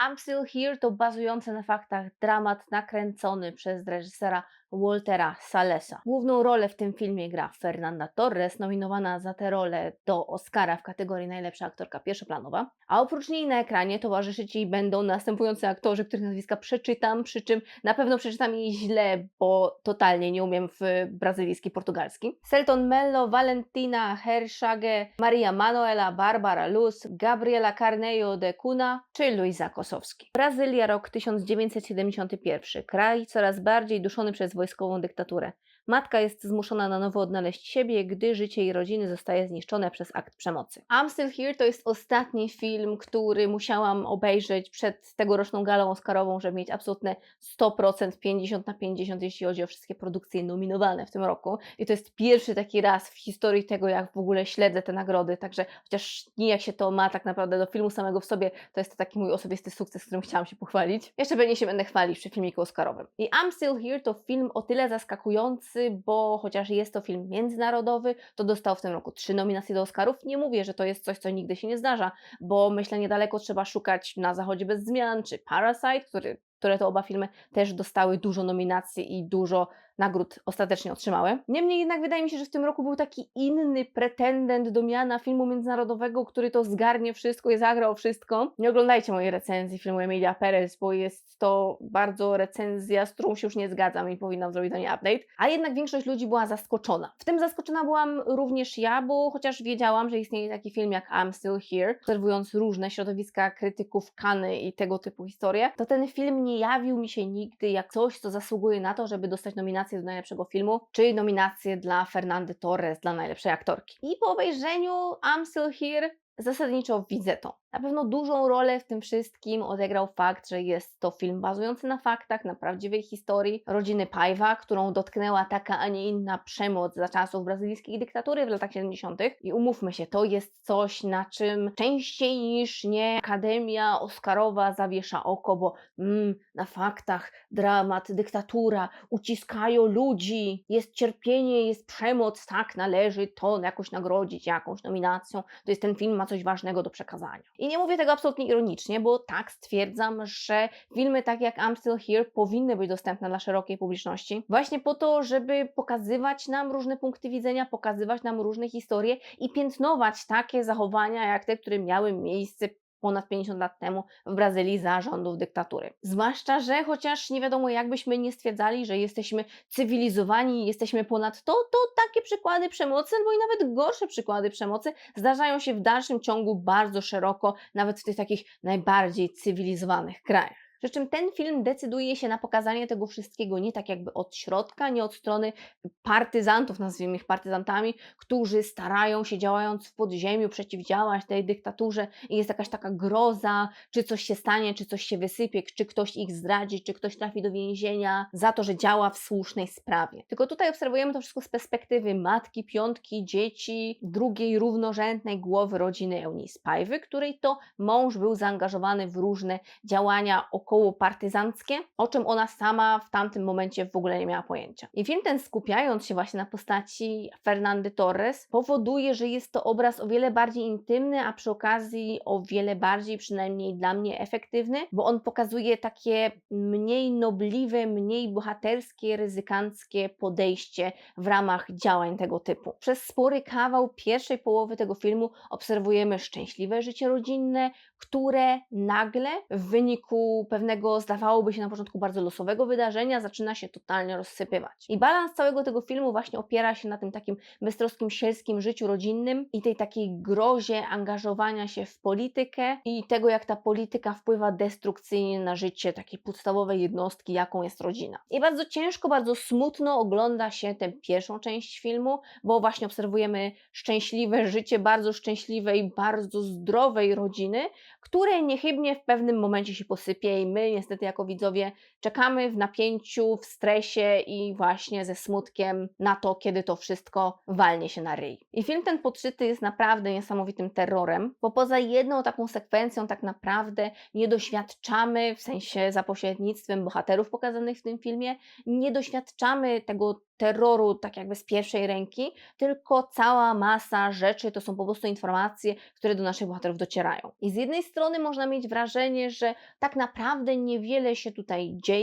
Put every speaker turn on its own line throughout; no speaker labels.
I'm Still Here to bazujący na faktach dramat nakręcony przez reżysera Waltera Salesa. Główną rolę w tym filmie gra Fernanda Torres, nominowana za tę rolę do Oscara w kategorii najlepsza aktorka pierwszoplanowa. A oprócz niej na ekranie towarzyszyć jej będą następujący aktorzy, których nazwiska przeczytam, przy czym na pewno przeczytam je źle, bo totalnie nie umiem w brazylijski, portugalski. Selton Mello, Valentina Herszage, Maria Manuela, Barbara Luz, Gabriela Carneiro de Cuna czy Luisa Kosowski. Brazylia, rok 1971. Kraj coraz bardziej duszony przez wojskową dyktaturę. Matka jest zmuszona na nowo odnaleźć siebie, gdy życie jej rodziny zostaje zniszczone przez akt przemocy. I'm Still Here to jest ostatni film, który musiałam obejrzeć przed tegoroczną galą Oscarową, żeby mieć absolutne 100% 50 na 50, jeśli chodzi o wszystkie produkcje nominowane w tym roku. I to jest pierwszy taki raz w historii tego, jak w ogóle śledzę te nagrody, także chociaż nijak się to ma tak naprawdę do filmu samego w sobie, to jest to taki mój osobisty sukces, którym chciałam się pochwalić. Jeszcze pewnie się będę chwalić przy filmiku Oscarowym. I I'm Still Here to film o tyle zaskakujący, bo chociaż jest to film międzynarodowy, to dostał w tym roku trzy nominacje do Oscarów. Nie mówię, że to jest coś, co nigdy się nie zdarza, bo myślę, niedaleko trzeba szukać na Zachodzie bez zmian, czy Parasite, który, które to oba filmy też dostały dużo nominacji i dużo nagród ostatecznie otrzymały. Niemniej jednak wydaje mi się, że w tym roku był taki inny pretendent do miana filmu międzynarodowego, który to zgarnie wszystko i zagrał wszystko. Nie oglądajcie mojej recenzji filmu Emilia Perez, bo jest to bardzo recenzja, z którą się już nie zgadzam i powinnam zrobić do niej update. A jednak większość ludzi była zaskoczona. W tym zaskoczona byłam również ja, bo chociaż wiedziałam, że istnieje taki film jak I'm Still Here, obserwując różne środowiska krytyków Kany i tego typu historie, to ten film nie jawił mi się nigdy jak coś, co zasługuje na to, żeby dostać nominację do najlepszego filmu, czy nominację dla Fernandy Torres dla najlepszej aktorki. I po obejrzeniu I'm Still Here zasadniczo widzę to. Na pewno dużą rolę w tym wszystkim odegrał fakt, że jest to film bazujący na faktach, na prawdziwej historii rodziny Pajwa, którą dotknęła taka, a nie inna przemoc za czasów brazylijskiej dyktatury w latach 70. I umówmy się, to jest coś, na czym częściej niż nie Akademia Oscarowa zawiesza oko, bo mm, na faktach dramat, dyktatura, uciskają ludzi, jest cierpienie, jest przemoc, tak, należy to jakoś nagrodzić jakąś nominacją. To jest ten film ma coś ważnego do przekazania. I nie mówię tego absolutnie ironicznie, bo tak stwierdzam, że filmy tak jak I'm Still Here powinny być dostępne dla szerokiej publiczności, właśnie po to, żeby pokazywać nam różne punkty widzenia, pokazywać nam różne historie i piętnować takie zachowania jak te, które miały miejsce ponad 50 lat temu w Brazylii za rządów dyktatury. Zwłaszcza, że chociaż nie wiadomo jakbyśmy nie stwierdzali, że jesteśmy cywilizowani, jesteśmy ponad to, to takie przykłady przemocy, albo i nawet gorsze przykłady przemocy zdarzają się w dalszym ciągu bardzo szeroko, nawet w tych takich najbardziej cywilizowanych krajach. Przy czym ten film decyduje się na pokazanie tego wszystkiego nie tak jakby od środka, nie od strony partyzantów, nazwijmy ich partyzantami, którzy starają się działając w podziemiu przeciwdziałać tej dyktaturze i jest jakaś taka groza, czy coś się stanie, czy coś się wysypie, czy ktoś ich zdradzi, czy ktoś trafi do więzienia za to, że działa w słusznej sprawie. Tylko tutaj obserwujemy to wszystko z perspektywy matki, piątki, dzieci, drugiej równorzędnej głowy rodziny Eunice Pajwy, której to mąż był zaangażowany w różne działania około koło partyzanckie, o czym ona sama w tamtym momencie w ogóle nie miała pojęcia. I film ten skupiając się właśnie na postaci Fernandy Torres powoduje, że jest to obraz o wiele bardziej intymny, a przy okazji o wiele bardziej, przynajmniej dla mnie, efektywny, bo on pokazuje takie mniej nobliwe, mniej bohaterskie, ryzykanckie podejście w ramach działań tego typu. Przez spory kawał pierwszej połowy tego filmu obserwujemy szczęśliwe życie rodzinne, które nagle w wyniku pewnego, zdawałoby się na początku bardzo losowego wydarzenia, zaczyna się totalnie rozsypywać. I balans całego tego filmu właśnie opiera się na tym takim beztroskim, sielskim życiu rodzinnym i tej takiej grozie angażowania się w politykę i tego, jak ta polityka wpływa destrukcyjnie na życie takiej podstawowej jednostki, jaką jest rodzina. I bardzo ciężko, bardzo smutno ogląda się tę pierwszą część filmu, bo właśnie obserwujemy szczęśliwe życie bardzo szczęśliwej, bardzo zdrowej rodziny, które niechybnie w pewnym momencie się posypie i my niestety jako widzowie czekamy w napięciu, w stresie i właśnie ze smutkiem na to, kiedy to wszystko walnie się na ryj. I film ten podszyty jest naprawdę niesamowitym terrorem, bo poza jedną taką sekwencją tak naprawdę nie doświadczamy, w sensie za pośrednictwem bohaterów pokazanych w tym filmie, nie doświadczamy tego terroru tak jakby z pierwszej ręki, tylko cała masa rzeczy to są po prostu informacje, które do naszych bohaterów docierają. I z jednej strony można mieć wrażenie, że tak naprawdę niewiele się tutaj dzieje,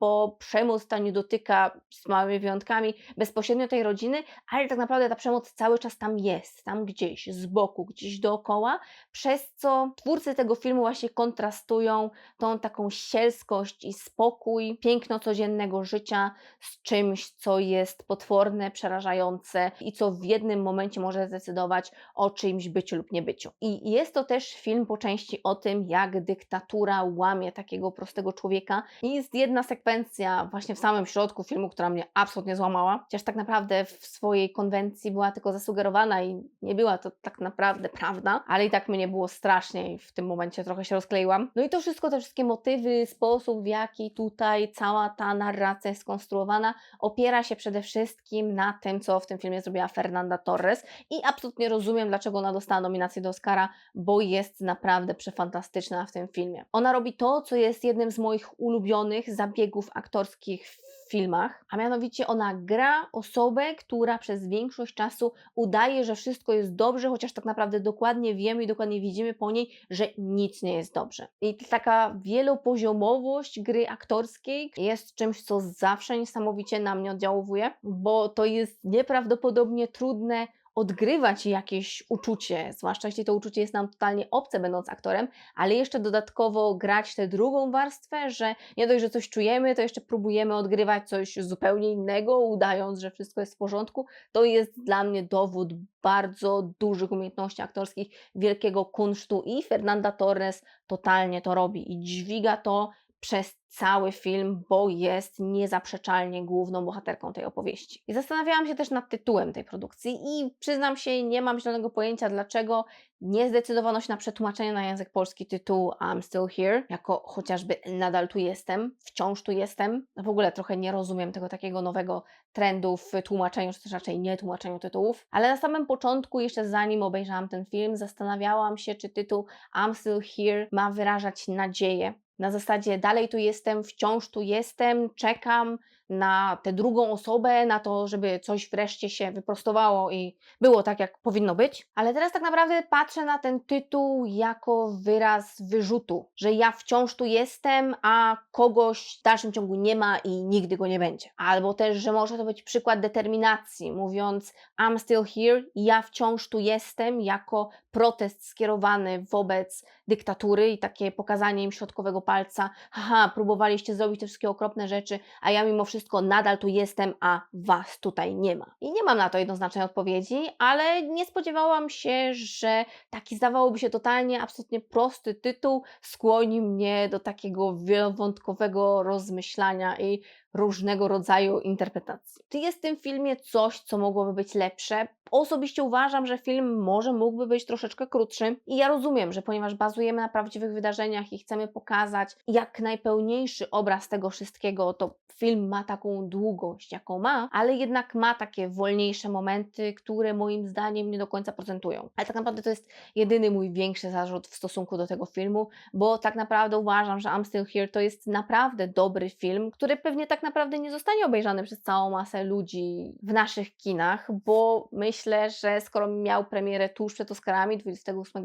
bo przemoc ta nie dotyka z małymi wyjątkami bezpośrednio tej rodziny, ale tak naprawdę ta przemoc cały czas tam jest, tam gdzieś z boku, gdzieś dookoła, przez co twórcy tego filmu właśnie kontrastują tą taką sielskość i spokój, piękno codziennego życia z czymś, co jest potworne, przerażające i co w jednym momencie może zdecydować o czyimś byciu lub niebyciu. I jest to też film po części o tym, jak dyktatura łamie takiego prostego człowieka. I jest jedna sekwencja właśnie w samym środku filmu, która mnie absolutnie złamała, chociaż tak naprawdę w swojej konwencji była tylko zasugerowana i nie była to tak naprawdę prawda, ale i tak mnie było strasznie i w tym momencie trochę się rozkleiłam. No i to wszystko, te wszystkie motywy, sposób w jaki tutaj cała ta narracja jest skonstruowana, opiera się przede wszystkim na tym, co w tym filmie zrobiła Fernanda Torres i absolutnie rozumiem, dlaczego ona dostała nominację do Oscara, bo jest naprawdę przefantastyczna w tym filmie. Ona robi to, co jest jednym z moich ulubionych zabiegów aktorskich w filmach, a mianowicie ona gra osobę, która przez większość czasu udaje, że wszystko jest dobrze, chociaż tak naprawdę dokładnie wiemy i dokładnie widzimy po niej, że nic nie jest dobrze. I taka wielopoziomowość gry aktorskiej jest czymś, co zawsze niesamowicie na mnie oddziałuje, bo to jest nieprawdopodobnie trudne odgrywać jakieś uczucie, zwłaszcza jeśli to uczucie jest nam totalnie obce, będąc aktorem, ale jeszcze dodatkowo grać tę drugą warstwę, że nie dość, że coś czujemy, to jeszcze próbujemy odgrywać coś zupełnie innego, udając, że wszystko jest w porządku. To jest dla mnie dowód bardzo dużych umiejętności aktorskich, wielkiego kunsztu i Fernanda Torres totalnie to robi i dźwiga to przez cały film, bo jest niezaprzeczalnie główną bohaterką tej opowieści. I zastanawiałam się też nad tytułem tej produkcji i przyznam się, nie mam zielonego pojęcia dlaczego nie zdecydowano się na przetłumaczenie na język polski tytułu I'm Still Here, jako chociażby nadal tu jestem, wciąż tu jestem. W ogóle trochę nie rozumiem tego takiego nowego trendu w tłumaczeniu, czy też raczej nie tłumaczeniu tytułów. Ale na samym początku, jeszcze zanim obejrzałam ten film, zastanawiałam się, czy tytuł I'm Still Here ma wyrażać nadzieję na zasadzie dalej tu jestem, wciąż tu jestem, czekam na tę drugą osobę, na to, żeby coś wreszcie się wyprostowało i było tak, jak powinno być. Ale teraz tak naprawdę patrzę na ten tytuł jako wyraz wyrzutu, że ja wciąż tu jestem, a kogoś w dalszym ciągu nie ma i nigdy go nie będzie. Albo też, że może to być przykład determinacji, mówiąc I'm still here, ja wciąż tu jestem, jako protest skierowany wobec dyktatury i takie pokazanie im środkowego palca, haha, próbowaliście zrobić te wszystkie okropne rzeczy, a ja mimo wszystko nadal tu jestem, a was tutaj nie ma. I nie mam na to jednoznacznej odpowiedzi, ale nie spodziewałam się, że taki zdawałoby się totalnie, absolutnie prosty tytuł skłoni mnie do takiego wielowątkowego rozmyślania i różnego rodzaju interpretacji. Czy jest w tym filmie coś, co mogłoby być lepsze? Osobiście uważam, że film może mógłby być troszeczkę krótszy i ja rozumiem, że ponieważ bazujemy na prawdziwych wydarzeniach i chcemy pokazać jak najpełniejszy obraz tego wszystkiego, to film ma taką długość, jaką ma, ale jednak ma takie wolniejsze momenty, które moim zdaniem nie do końca procentują. Ale tak naprawdę to jest jedyny mój większy zarzut w stosunku do tego filmu, bo tak naprawdę uważam, że I'm Still Here to jest naprawdę dobry film, który pewnie tak naprawdę nie zostanie obejrzany przez całą masę ludzi w naszych kinach, bo myślę, że skoro miał premierę tuż przed Oscarami 28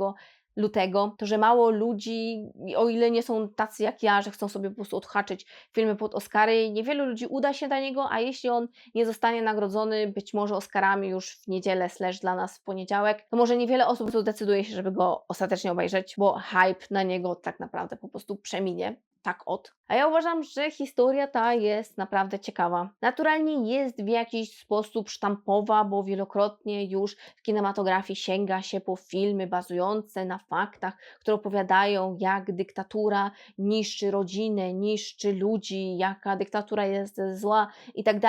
lutego, to że mało ludzi, o ile nie są tacy jak ja, że chcą sobie po prostu odhaczyć filmy pod Oscary, niewielu ludzi uda się do niego, a jeśli on nie zostanie nagrodzony być może Oscarami już w niedzielę, slash dla nas w poniedziałek, to może niewiele osób zdecyduje się, żeby go ostatecznie obejrzeć, bo hype na niego tak naprawdę po prostu przeminie tak od. A ja uważam, że historia ta jest naprawdę ciekawa. Naturalnie jest w jakiś sposób sztampowa, bo wielokrotnie już w kinematografii sięga się po filmy bazujące na faktach, które opowiadają, jak dyktatura niszczy rodzinę, niszczy ludzi, jaka dyktatura jest zła i tak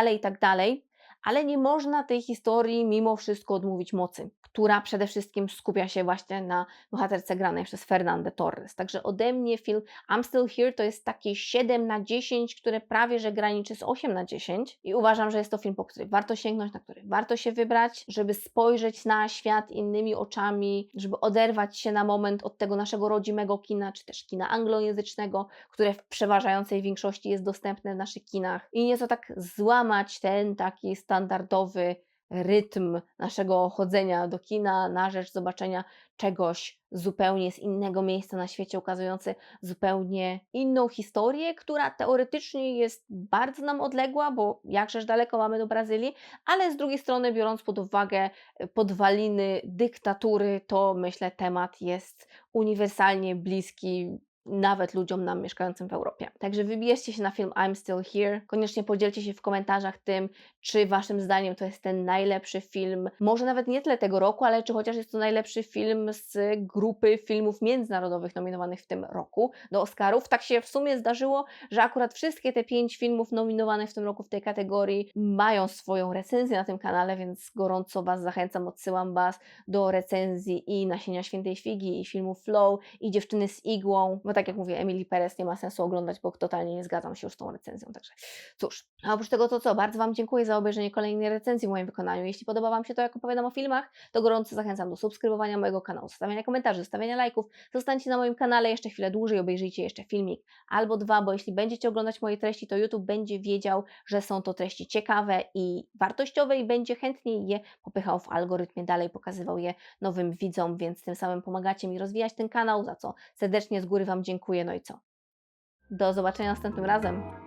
ale nie można tej historii mimo wszystko odmówić mocy, która przede wszystkim skupia się właśnie na bohaterce granej przez Fernandę Torres. Także ode mnie film I'm Still Here to jest takie 7 na 10, które prawie że graniczy z 8 na 10 i uważam, że jest to film, po który warto sięgnąć, na który warto się wybrać, żeby spojrzeć na świat innymi oczami, żeby oderwać się na moment od tego naszego rodzimego kina, czy też kina anglojęzycznego, które w przeważającej większości jest dostępne w naszych kinach i nieco tak złamać ten taki standardowy rytm naszego chodzenia do kina na rzecz zobaczenia czegoś zupełnie z innego miejsca na świecie, ukazujący zupełnie inną historię, która teoretycznie jest bardzo nam odległa, bo jakżeż daleko mamy do Brazylii, ale z drugiej strony, biorąc pod uwagę e, podwaliny dyktatury, to myślę temat jest uniwersalnie bliski nawet ludziom nam mieszkającym w Europie. Także wybierzcie się na film I'm Still Here. Koniecznie podzielcie się w komentarzach tym, czy waszym zdaniem to jest ten najlepszy film, może nawet nie tyle tego roku, ale czy chociaż jest to najlepszy film z grupy filmów międzynarodowych nominowanych w tym roku do Oscarów. Tak się w sumie zdarzyło, że akurat wszystkie te pięć filmów nominowanych w tym roku w tej kategorii mają swoją recenzję na tym kanale, więc gorąco Was zachęcam, odsyłam Was do recenzji i Nasienia Świętej Figi, i filmu Flow, i Dziewczyny z Igłą, bo tak jak mówię, Emily Perez nie ma sensu oglądać, bo totalnie nie zgadzam się już z tą recenzją, także cóż. A oprócz tego to co, bardzo Wam dziękuję za obejrzenie kolejnej recenzji w moim wykonaniu. Jeśli podoba Wam się to, jak opowiadam o filmach, to gorąco zachęcam do subskrybowania mojego kanału, zostawiania komentarzy, zostawiania lajków. Zostańcie na moim kanale jeszcze chwilę dłużej, obejrzyjcie jeszcze filmik albo dwa, bo jeśli będziecie oglądać moje treści, to YouTube będzie wiedział, że są to treści ciekawe i wartościowe i będzie chętniej je popychał w algorytmie dalej, pokazywał je nowym widzom, więc tym samym pomagacie mi rozwijać ten kanał, za co serdecznie z góry Wam dziękuję. No i co? Do zobaczenia następnym razem.